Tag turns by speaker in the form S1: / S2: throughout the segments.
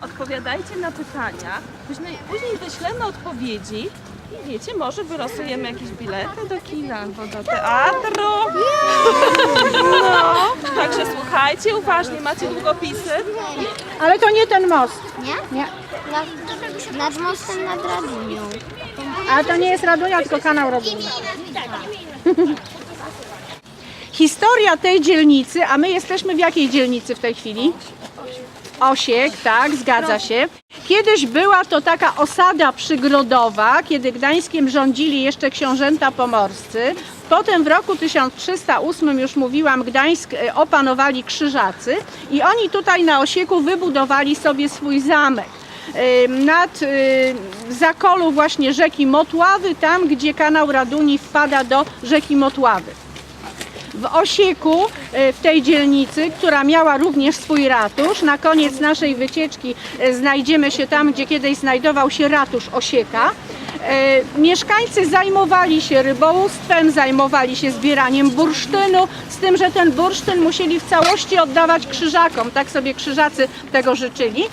S1: Odpowiadajcie na pytania, później, później wyślemy odpowiedzi i wiecie, może wylosujemy jakieś bilety do kina albo do teatru. No, także słuchajcie uważnie, macie długopisy.
S2: Ale to nie ten most.
S3: Nie?
S2: Nie.
S3: Nad, nad mostem nad Radunią.
S2: Ale to nie jest Radunia, tylko kanał Radunia. Historia tej dzielnicy, a my jesteśmy w jakiej dzielnicy w tej chwili? Osiek, tak, zgadza się. Kiedyś była to taka osada przygrodowa, kiedy Gdańskiem rządzili jeszcze książęta pomorscy. Potem w roku 1308, już mówiłam, Gdańsk e, opanowali krzyżacy i oni tutaj na Osieku wybudowali sobie swój zamek y, nad y, zakolu właśnie rzeki Motławy, tam gdzie kanał Raduni wpada do rzeki Motławy. W Osieku, y, w tej dzielnicy, która miała również swój ratusz, na koniec naszej wycieczki y, znajdziemy się tam, gdzie kiedyś znajdował się ratusz Osieka. Y, Mieszkańcy zajmowali się rybołówstwem, zajmowali się zbieraniem bursztynu, z tym, że ten bursztyn musieli w całości oddawać krzyżakom, tak sobie krzyżacy tego życzyli.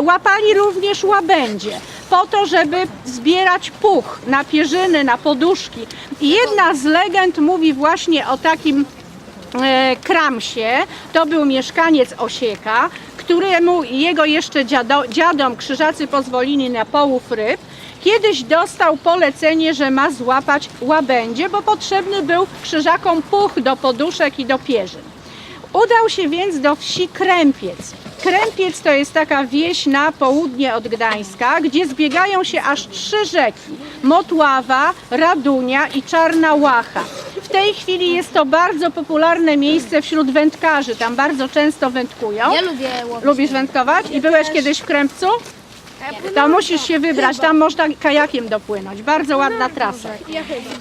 S2: Łapali również łabędzie po to, żeby zbierać puch na pierzyny, na poduszki. I jedna z legend mówi właśnie o takim e, Kramsie, to był mieszkaniec Osieka, któremu jego jeszcze dziado, dziadom krzyżacy pozwolili na połów ryb. Kiedyś dostał polecenie, że ma złapać łabędzie, bo potrzebny był krzyżakom puch do poduszek i do pierzyn. Udał się więc do wsi Krępiec. Krępiec to jest taka wieś na południe od Gdańska, gdzie zbiegają się aż trzy rzeki. Motława, Radunia i Czarna Łacha. W tej chwili jest to bardzo popularne miejsce wśród wędkarzy. Tam bardzo często wędkują.
S3: Ja lubię łowić.
S2: Lubisz wędkować? I byłeś kiedyś w Krępcu? To musisz się wybrać, tam można kajakiem dopłynąć. Bardzo ładna trasa.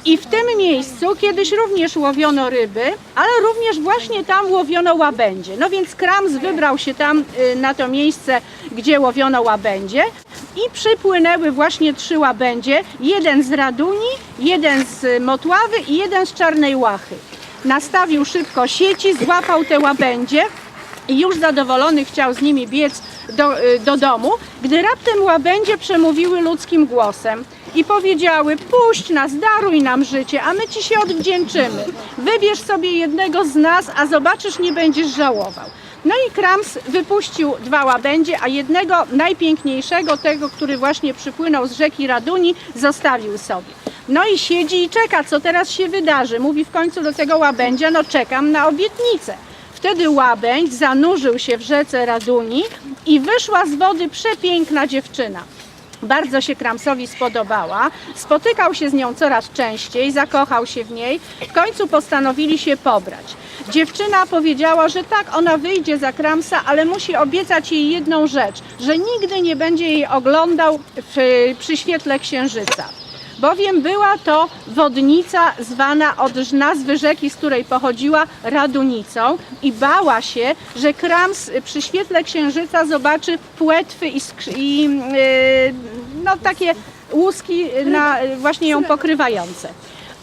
S2: I w tym miejscu kiedyś również łowiono ryby, ale również właśnie tam łowiono łabędzie. No więc Krams wybrał się tam y, na to miejsce, gdzie łowiono łabędzie i przypłynęły właśnie trzy łabędzie. Jeden z Raduni, jeden z Motławy i jeden z Czarnej Łachy. Nastawił szybko sieci, złapał te łabędzie i już zadowolony chciał z nimi biec do, y, do domu, gdy raptem łabędzie przemówiły ludzkim głosem i powiedziały: Puść nas, daruj nam życie, a my ci się odwdzięczymy. Wybierz sobie jednego z nas, a zobaczysz, nie będziesz żałował. No i Krams wypuścił dwa łabędzie, a jednego najpiękniejszego, tego, który właśnie przypłynął z rzeki Raduni, zostawił sobie. No i siedzi i czeka, co teraz się wydarzy. Mówi w końcu do tego łabędzia: No, czekam na obietnicę. Wtedy łabędź zanurzył się w rzece Raduni i wyszła z wody przepiękna dziewczyna. Bardzo się Kramsowi spodobała. Spotykał się z nią coraz częściej, zakochał się w niej. W końcu postanowili się pobrać. Dziewczyna powiedziała, że tak, ona wyjdzie za Kramsa, ale musi obiecać jej jedną rzecz, że nigdy nie będzie jej oglądał w, przy świetle księżyca bowiem była to wodnica zwana od nazwy rzeki, z której pochodziła Radunicą i bała się, że Krams przy świetle księżyca zobaczy płetwy i, i yy, no, takie łuski na, właśnie ją pokrywające.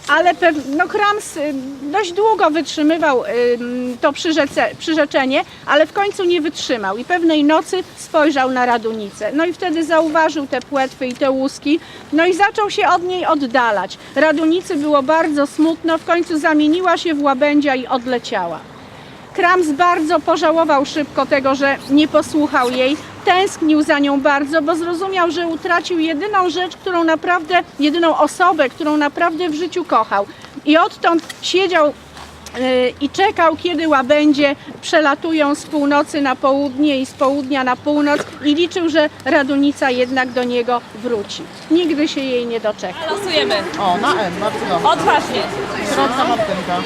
S2: Ale pew, no, Krams y, dość długo wytrzymywał ym, to przyrzece, przyrzeczenie, ale w końcu nie wytrzymał i pewnej nocy spojrzał na Radunicę. No i wtedy zauważył te płetwy i te łuski, no i zaczął się od niej oddalać. Radunicy było bardzo smutno, w końcu zamieniła się w łabędzia i odleciała. Krams bardzo pożałował szybko tego, że nie posłuchał jej. Tęsknił za nią bardzo, bo zrozumiał, że utracił jedyną rzecz, którą naprawdę, jedyną osobę, którą naprawdę w życiu kochał. I odtąd siedział i czekał, kiedy łabędzie przelatują z północy na południe i z południa na północ i liczył, że Radunica jednak do niego wróci. Nigdy się jej nie doczekał.
S1: Losujemy.
S4: O, na N, bardzo dobrze.
S1: Odważnie.
S4: Środka Martynka.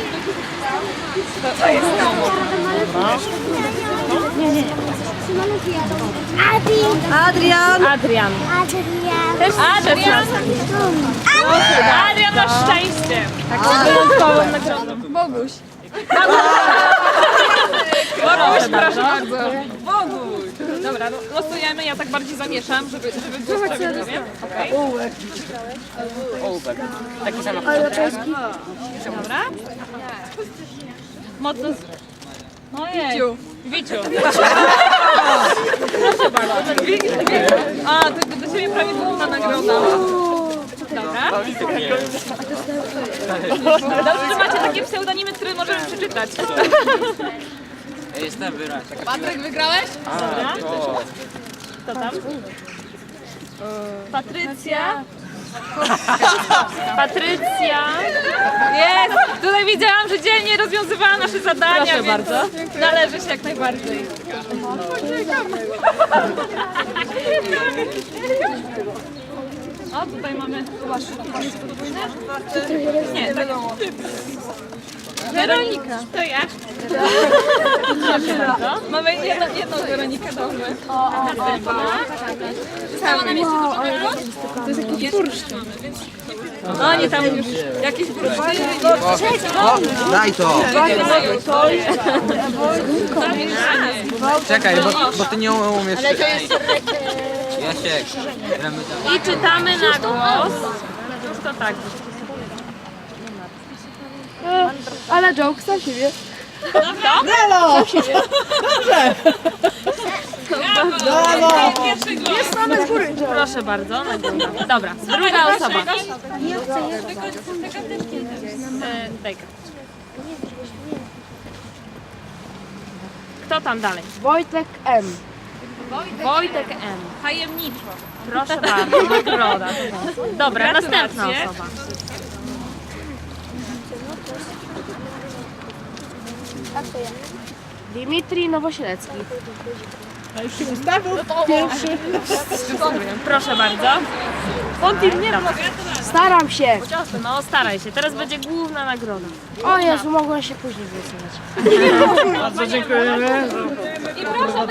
S3: Adrian.
S1: Adrian.
S3: Adrian.
S1: Adrian. Adrian masz szczęście. Tak. Boguś. Boguś, proszę bardzo. Boguś. Dobra, no, losujemy, ja tak bardziej zamieszam, żeby, żeby było sprawiedliwie. Okej.
S4: Taki sam
S1: Dobra. Mocno... z- Ojej. Wiciu. Wiciu. Proszę bardzo. A, to do Ciebie prawie główna nagroda. Dobrze, że macie takie pseudonimy, które możemy przeczytać.
S5: Jestem wyraźny.
S1: Patryk, wygrałeś? Dobra. Kto tam? Patrycja. Patrycja. Jest! Tutaj widziałam, że dzielnie rozwiązywała nasze zadania, Proszę bardzo. należy się jak najbardziej. O, tutaj mamy podwójne. Nie, to Weronika. To ja. Mamy jedną, jedną Weronikę, dobrze. Zostało nam jeszcze dużo nagród? To jest jakiś bursztyn. Oni tam już jakieś bursztyny.
S5: Daj to! Czekaj, bo, bo ty nie umiesz czytać. Jasiek, gramy tam.
S1: I czytamy na głos. Już to tak.
S3: Ale joke za siebie.
S1: Brawo! Pierwszy głos. Jest mamy z góry. Proszę bardzo, nagroda. Dobra, druga osoba. E, Dajka. Kto tam dalej?
S3: Wojtek M.
S1: Wojtek M. Tajemniczo. Proszę bardzo, nagroda. Dobra, następna osoba.
S3: Dimitri Nowosilecki.
S1: Proszę bardzo. Dobra.
S3: Staram się.
S1: No staraj się, teraz będzie główna nagroda.
S3: O Jezu, mogłem się później wysunąć.
S4: Bardzo dziękujemy.
S1: I proszę,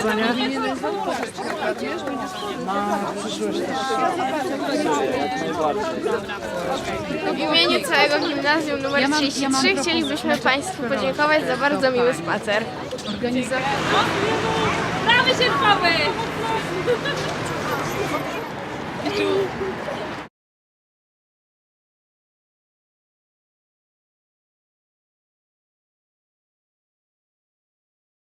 S6: W imieniu całego gimnazjum nr 33 chcielibyśmy Państwu podziękować za bardzo miły spacer.
S1: Się chwały!